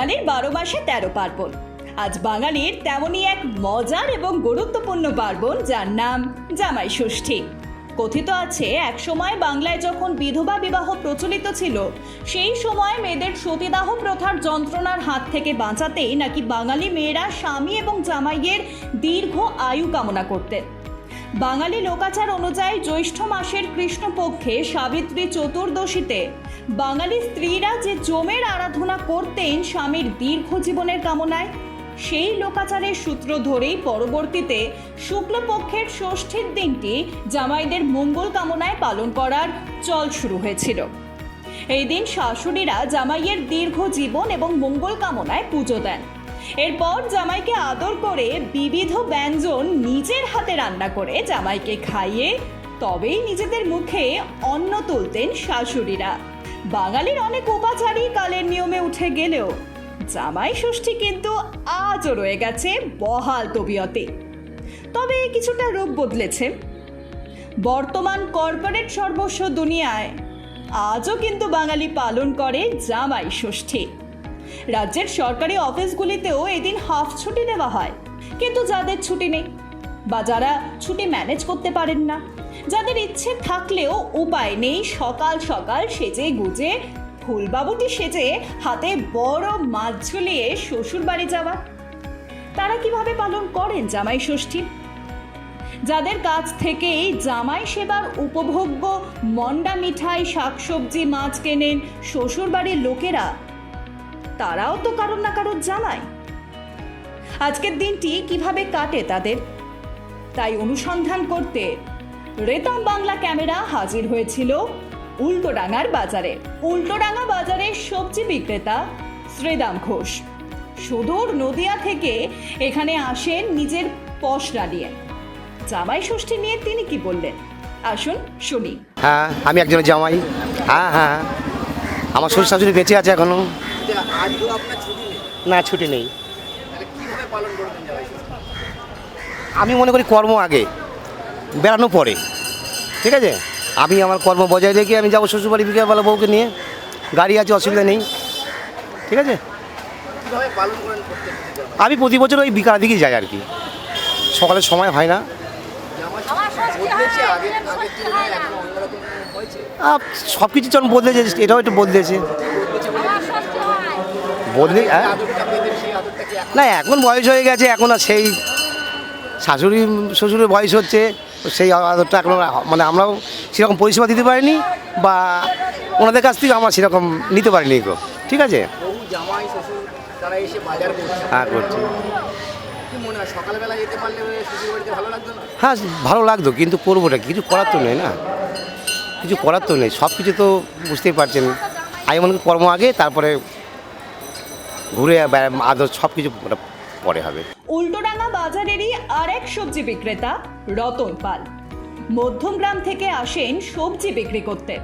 বাঙালির বারো মাসে তেরো পার্বণ। আজ বাঙালির তেমনই এক মজার এবং গুরুত্বপূর্ণ পার্বণ, যার নাম জামাই ষষ্ঠী। কথিত আছে এক সময় বাংলায় যখন বিধবা বিবাহ প্রচলিত ছিল, সেই সময় মেয়েদের সতীদাহ প্রথার যন্ত্রণার হাত থেকে বাঁচাতেই নাকি বাঙালি মেয়েরা স্বামী এবং জামাইয়ের দীর্ঘ আয়ু কামনা করতেন। বাঙালি লোকাচার অনুযায়ী জ্যৈষ্ঠ মাসের কৃষ্ণপক্ষে সাবিত্রী চতুর্দশীতে বাঙালি স্ত্রীরা যে জমের আরাধনা করতেন স্বামীর দীর্ঘ জীবনের কামনায়, সেই লোকাচারের সূত্র ধরেই পরবর্তীতে শুক্লপক্ষের ষষ্ঠীর দিনটি জামাইদের মঙ্গল কামনায় পালন করার চল শুরু হয়েছিল। এই দিন শাশুড়িরা জামাইয়ের দীর্ঘ জীবন এবং মঙ্গল কামনায় পুজো দেন। এরপর জামাইকে আদর করে বিবিধ ব্যঞ্জন নিজের হাতে রান্না করে জামাইকে খাইয়ে তবেই নিজেদের মুখে অন্ন তুলতেন শাশুড়িরা। বাঙালির অনেক উপাচারই কালের নিয়মে উঠে গেলেও জামাই ষষ্ঠী কিন্তু আজও রয়ে গেছে বহাল তবিয়তে। তবে কিছুটা রূপ বদলেছে। বর্তমান কর্পোরেট সর্বস্ব দুনিয়ায় আজও কিন্তু বাঙালি পালন করে জামাই ষষ্ঠী। রাজ্যের সরকারি অফিসগুলিতেও এদিন হাফ ছুটি দেওয়া হয়। কিন্তু যাদের ছুটি নেই বা যারা ছুটি ম্যানেজ করতে পারেন না, যাদের ইচ্ছে থাকলেও উপায় নেই, সকাল সকাল সেজে গুজে, ফুলবাবুটি সেজে হাতে বড় মাছ ঝুলিয়ে শ্বশুর বাড়ি যাওয়া। তারা কীভাবে পালন করেন জামাই ষষ্ঠী? যাদের কাছ থেকেই জামাই সেবার উপভোগ্য মন্ডা মিঠাই, শাকসবজি, মাছ কেনেন শ্বশুরবাড়ির লোকেরা তারাও তো কারোর না কারোর জানায়। আজকের দিনটি কীভাবে কাটে তাদের? তাই অনুসন্ধান করতে রেতম বাংলা ক্যামেরা হাজির হয়েছিল উল্টোডাঙ্গার বাজারে। উল্টোডাঙ্গা বাজারের সবজি বিক্রেতা শ্রীদাম ঘোষ। সুদূর নদিয়া থেকে এখানে আসেন নিজের পশরা নিয়ে। জামাই ষষ্ঠী নিয়ে তিনি কি বললেন? আসুন শুনি। হ্যাঁ আমি একজন জামাই। হ্যাঁ হ্যাঁ। আমার শ্বশুর শাশুড়ি বেঁচে আছে এখনও। না ছুটি নেই? আমি মনে করি কর্ম আগে বেড়ানো পরে ঠিক আছে? আমি আমার কর্ম বজায় রেখে আমি যাব শ্বশুরবাড়ি বিকেলবেলা বউকে নিয়ে গাড়ি আছে অসুবিধা নেই ঠিক আছে? আমি প্রতি বছর ওই বিকালের দিকেই যাই আর কি। সকালে সময় হয় না। সব কিছু যখন বদলেছে এটাও একটু বদলেছে। বদলে হ্যাঁ? না, এখন বয়স হয়ে গেছে, এখন আর সেই শাশুড়ি, শ্বশুরের বয়স হচ্ছে, সেই আদরটা এখন মানে আমরাও সেরকম পরিষেবা দিতে পারিনি বা ওনাদের কাছ থেকে আমরা সেরকম নিতে পারিনি গো। ঠিক আছে? হ্যাঁ করছি। হয়, ভালো লাগতো, কিন্তু করবোটা? কিছু করার তো নেই না। কিছু করার তো নেই সব কিছু তো বুঝতেই পারছেন। আগে মনে কর্ম আগে, তারপরে ঘুরে বেড়া- আদর সব কিছু পরে হবে। উল্টোডাঙ্গা বাজারেরই আরেক সবজি বিক্রেতা রতন পাল। মধ্যমগ্রাম থেকে আসেন সবজি বিক্রি করতে।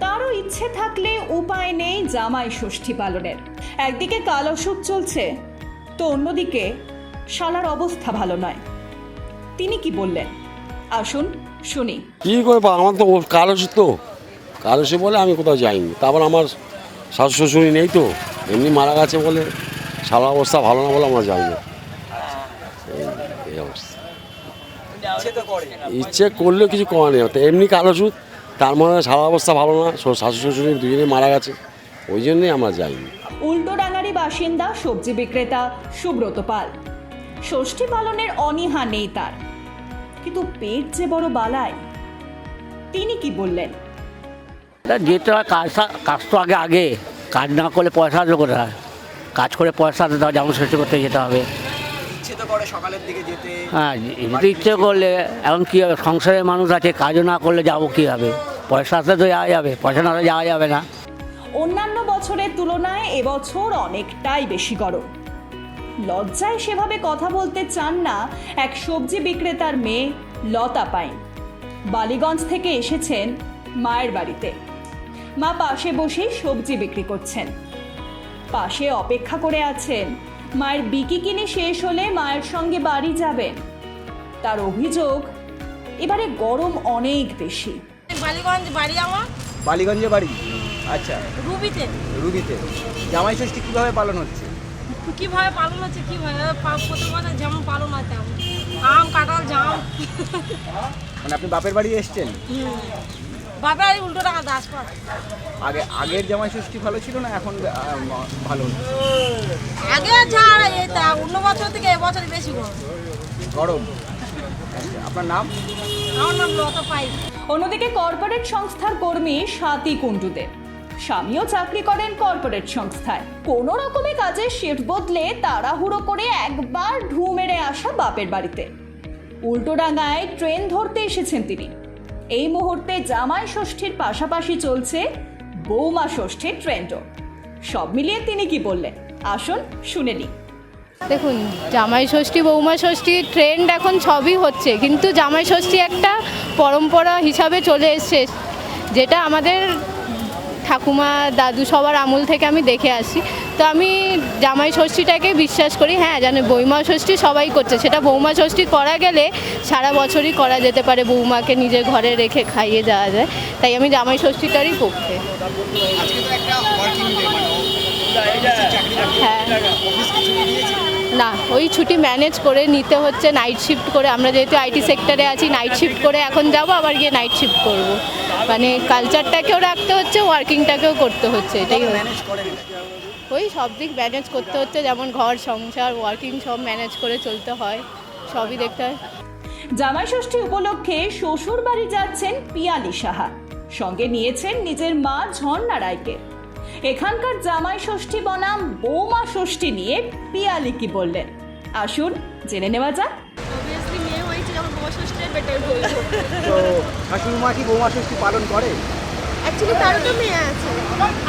তারও ইচ্ছে থাকলে উপায় নেই জামাই ষষ্ঠী পালনের। একদিকে কাল অসুখ চলছে তো অন্যদিকে শালার অবস্থা ভালো নয়। তিনি কি বললেন? আসুন শুনি। কী করে আমার তো কালসি তো। কালসি বলে আমি কোথাও যাইনি। তারপর আমার শাশু শ্বশুরি নেই তো, এমনি মারা গেছে বলে সারা অবস্থা ভালো না বলে আমরা যাই না এই- অবস্থা। ইচ্ছে করলেও কিছু করা নেই। তো এমনি কালো সুদ, তার মানে সারা অবস্থা ভালো না শাশু শ্বশুরি দুজনেই মারা গেছে, ওই জন্যই আমরা যাইনি। উল্টোডাঙ্গারি বাসিন্দা, সবজি বিক্রেতা সুব্রত পাল। ষষ্ঠী পালনের অনীহা নেই তার। কিন্তু পেট যে বড় বালায় তিনি কি বললেন? যেতে হয় কাজটা কাজ তো আগে আগে। কাজ না করলে পয়সা আসবে কোথায়? কাজ করে পয়সা আসবে তাহলে যেমন শেষ করতে যেতে হবে। ইচ্ছে তো করে সকালের দিকে যেতে। হ্যাঁ যেতে ইচ্ছে করলে এখন কী হবে? সংসারের মানুষ আছে কাজও না করলে যাব কী হবে পয়সা আসলে তো যাওয়া যাবে পয়সা না যাওয়া যাবে না। অন্যান্য বছরের তুলনায় এবছর অনেকটাই বেশি গরম। লজ্জায় সেভাবে কথা বলতে চান না এক সবজি বিক্রেতার মেয়ে লতা পাইন। বালিগঞ্জ থেকে এসেছেন মায়ের বাড়িতে। মা পাশে বসে সবজি বিক্রি করছেন। পাশে অপেক্ষা করে আছেন মায়ের বিকি কিনে শেষ হলে মায়ের সঙ্গে বাড়ি যাবেন। তার অভিযোগ এবারে গরম অনেক বেশি। বালিগঞ্জ বাড়ি আমার বালিগঞ্জে বাড়ি? আচ্ছা। রুবিতে। রুবিতে। জামাই ষষ্ঠী কীভাবে পালন হচ্ছে? কীভাবে পালন হচ্ছে কীভাবে পা- প্রতি যেমন পালন হয় তেমন। আম কাঁঠাল জাম। মানে আপনি বাপের বাড়ি এসছেন? বাপে আর উল্টো টাকা দাস আগে আগের জামাই ষষ্ঠী ভালো ছিল না? এখন ভালো হচ্ছে? আগে ছাড় এই তা অন্য বছর থেকে এবছর বেশি গরম। গরম? আচ্ছা আপনার নাম? আমার নাম লতা পাই অন্যদিকে কর্পোরেট সংস্থার কর্মী স্বাতি কুণ্ডুতে স্বামীও চাকরি করেন কর্পোরেট সংস্থায়। কোনো রকমে কাজের শিফট বদলে তাড়াহুড়ো করে একবার ঢু মেরে আসা বাপের বাড়িতে। উল্টোডাঙায় ট্রেন ধরতে এসেছেন তিনি। এই মুহূর্তে জামাই ষষ্ঠীর পাশাপাশি চলছে বৌমা ষষ্ঠীর ট্রেন্ডও সব মিলিয়ে তিনি কি বললেন? আসুন শুনে নিই। দেখুন, জামাই ষষ্ঠী, বৌমা ষষ্ঠী ট্রেন্ড এখন সবই হচ্ছে। কিন্তু জামাই ষষ্ঠী একটা পরম্পরা হিসাবে চলে এসছে, যেটা আমাদের ঠাকুমা, দাদু সবার আমল থেকে আমি দেখে আসি। তো আমি জামাই ষষ্ঠীটাকে বিশ্বাস করি হ্যাঁ জানি বৌমা ষষ্ঠী সবাই করছে। সেটা বৌমা ষষ্ঠী করা গেলে সারা বছরই করা যেতে পারে বৌমাকে নিজের ঘরে রেখে খাইয়ে যাওয়া যায়। তাই আমি জামাই ষষ্ঠীটারই পক্ষে। হ্যাঁ। না ওই ছুটি ম্যানেজ করে নিতে হচ্ছে নাইট শিফট করে। আমরা যেহেতু আইটি সেক্টরে আছি নাইট শিফট করে এখন যাব আবার গিয়ে নাইট শিফট করব। মানে কালচারটাকেও রাখতে হচ্ছে ওয়ার্কিংটাকেও করতে হচ্ছে এটাই ওই সব দিক ম্যানেজ করতে হচ্ছে যেমন ঘর সংসার ওয়ার্কিং সব ম্যানেজ করে চলতে হয় সবই দেখতে হয়। জামাই ষষ্ঠী উপলক্ষে শ্বশুর বাড়ি যাচ্ছেন পিয়ালি সাহা। সঙ্গে নিয়েছেন নিজের মা ঝর্ণা রায়কে। এখানকার জামাই ষষ্ঠী বনাম বৌমা ষষ্ঠী নিয়ে পিয়ালি কি বললেন? আসুন জেনে নেওয়া যাক। তো শাশুড়ি মা কি বৌমা ষষ্ঠী পালন করে? অ্যাকচুয়ালি তারও তো মেয়ে আছে।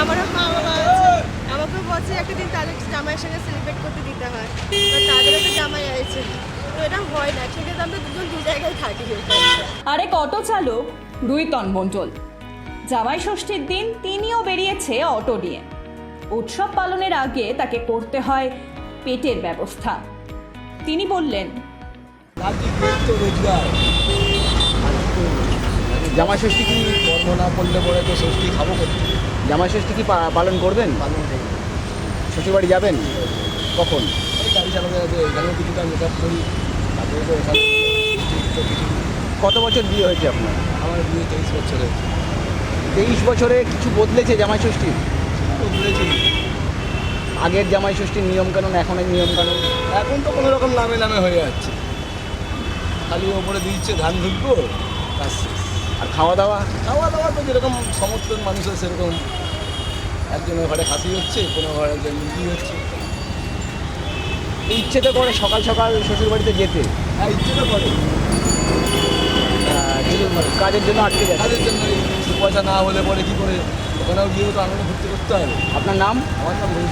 আমারও মা বাবা আছে। আমাকেও বছরে একটা দিন তাদের জামাইয়ের সঙ্গে সেলিব্রেট করতে দিতে হয়। তাদেরও তো জামাই আছে। তো এটা হয় না। সেক্ষেত্রে আমরা দুজন দু জায়গায় থাকি। আরেক অটো চালক রুইতন মণ্ডল জামাই ষষ্ঠীর দিন তিনিও বেরিয়েছে অটো নিয়ে। উৎসব পালনের আগে তাকে করতে হয় পেটের ব্যবস্থা। তিনি বললেন জামাই ষষ্ঠী কি কর্ম না করলে পরে তো ষষ্ঠী খাব করতে জামাই ষষ্ঠী কি পালন করবেন? শ্বশুর বাড়ি যাবেন? কখন? এই গাড়ি চালাতে আছে এখানেও কিছুটা করি তারপরে তো এখানে কিছু কত বছর বিয়ে হয়েছে আপনার? আমার বিয়ে তেইশ বছরে তেইশ বছরে কিছু বদলেছে জামাই ষষ্ঠী? তো বলেছি আগের জামাই ষষ্ঠীর নিয়মকানুন এখনের নিয়মকানুন? এখন তো কোনো রকম নামে নামে হয়ে যাচ্ছে। খালি ওপরে দিচ্ছে ধান ঢুকবো শেষ। আর খাওয়া দাওয়া খাওয়া দাওয়া তো যেরকম সমর্থন মানুষের সেরকম। একজনের ঘরে খাসি হচ্ছে কোনো ঘরে যে মুরগি হচ্ছে। ইচ্ছে তো করে সকাল সকাল শ্বশুর বাড়িতে যেতে? হ্যাঁ ইচ্ছে তো করে কাজের জন্য আটকে যায় কাজের জন্য পয়সা না হলে পরে কি করে? ওখানেও গিয়েও তো আনন্দ ঘুরতে করতে হবে। আপনার নাম? আমার নাম মানুষ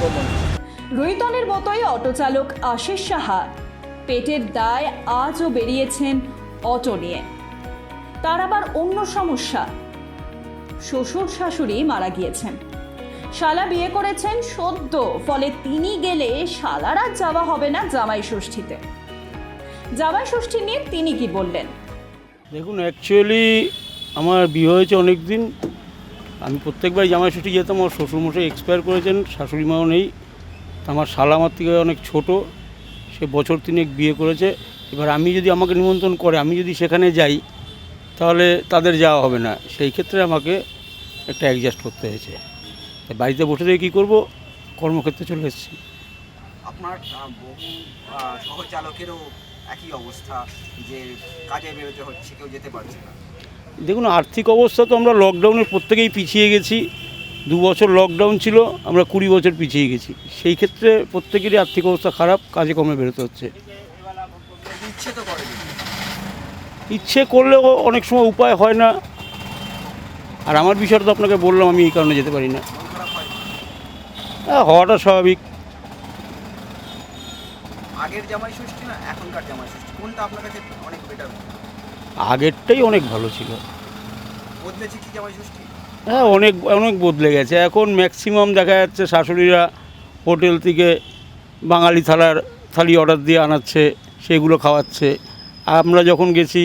রুইতনের মতোই অটো চালক আশিস সাহা। পেটের দায় আজও বেরিয়েছেন অটো নিয়ে। তার আবার অন্য সমস্যা। শ্বশুর শাশুড়ি মারা গিয়েছেন। শালা বিয়ে করেছেন সদ্য, ফলে তিনি গেলে শালার যাওয়া হবে না জামাই ষষ্ঠীতে। জামাই ষষ্ঠী নিয়ে তিনি কি বললেন? দেখুন অ্যাকচুয়ালি আমার বিয়ে হয়েছে অনেক দিন আমি প্রত্যেকবার জামাই ষষ্ঠী যেতাম, আমার শ্বশুরমশাই এক্সপায়ার করেছেন শাশুড়ি মাও নেই আমার শালা আমার থেকে অনেক ছোট, সে বছর তিনেক বিয়ে করেছে। এবার আমি যদি আমাকে নিমন্ত্রণ করে, আমি যদি সেখানে যাই তাহলে তাদের যাওয়া হবে না। সেই ক্ষেত্রে আমাকে একটা অ্যাডজাস্ট করতে হয়েছে। বাড়িতে বসে থেকে কী করব? কর্মক্ষেত্রে চলে এসেছি। আপনার সহ চালকেরও একই অবস্থা যে কাজে বেরোতে হচ্ছে কেউ যেতে পারছে না। দেখুন আর্থিক অবস্থা তো আমরা লকডাউনের প্রত্যেকেই পিছিয়ে গেছি। দু বছর লকডাউন ছিল আমরা কুড়ি বছর পিছিয়ে গেছি। সেই ক্ষেত্রে প্রত্যেকেরই আর্থিক অবস্থা খারাপ কাজে কমে বেরোতে হচ্ছে ইচ্ছে তো করে ইচ্ছে করলেও অনেক সময় উপায় হয় না। আর আমার বিষয়টা তো আপনাকে বললাম আমি এই কারণে যেতে পারি না। হ্যাঁ, হওয়াটা স্বাভাবিক। আগের জামাই ষষ্ঠী না এখনকার জামাই ষষ্ঠী? কোনটা আপনার কাছে অনেক বেটার আগেরটাই অনেক ভালো ছিল। বদলেছে কি জামাই ষষ্ঠী? হ্যাঁ অনেক অনেক বদলে গেছে। এখন ম্যাক্সিমাম দেখা যাচ্ছে শাশুড়িরা হোটেল থেকে বাঙালি থালার থালি অর্ডার দিয়ে আনাচ্ছে সেগুলো খাওয়াচ্ছে। আমরা যখন গেছি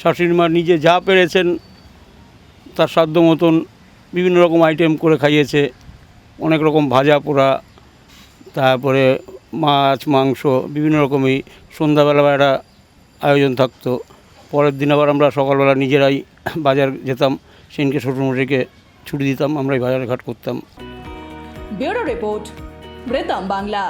শাশুড়ি মা নিজে যা পেরেছেন, তার সাধ্য মতন বিভিন্ন রকম আইটেম করে খাইয়েছে, অনেক রকম ভাজা পোড়া, তারপরে মাছ, মাংস, বিভিন্ন রকমই। সন্ধ্যাবেলা একটা আয়োজন থাকতো। পরের দিন আবার আমরা সকালবেলা নিজেরাই বাজার যেতাম সেদিনকে শ্বশুরমশাইকে ছুটি দিতাম, আমরাই বাজার ঘাট করতাম। Bureau report Bangla.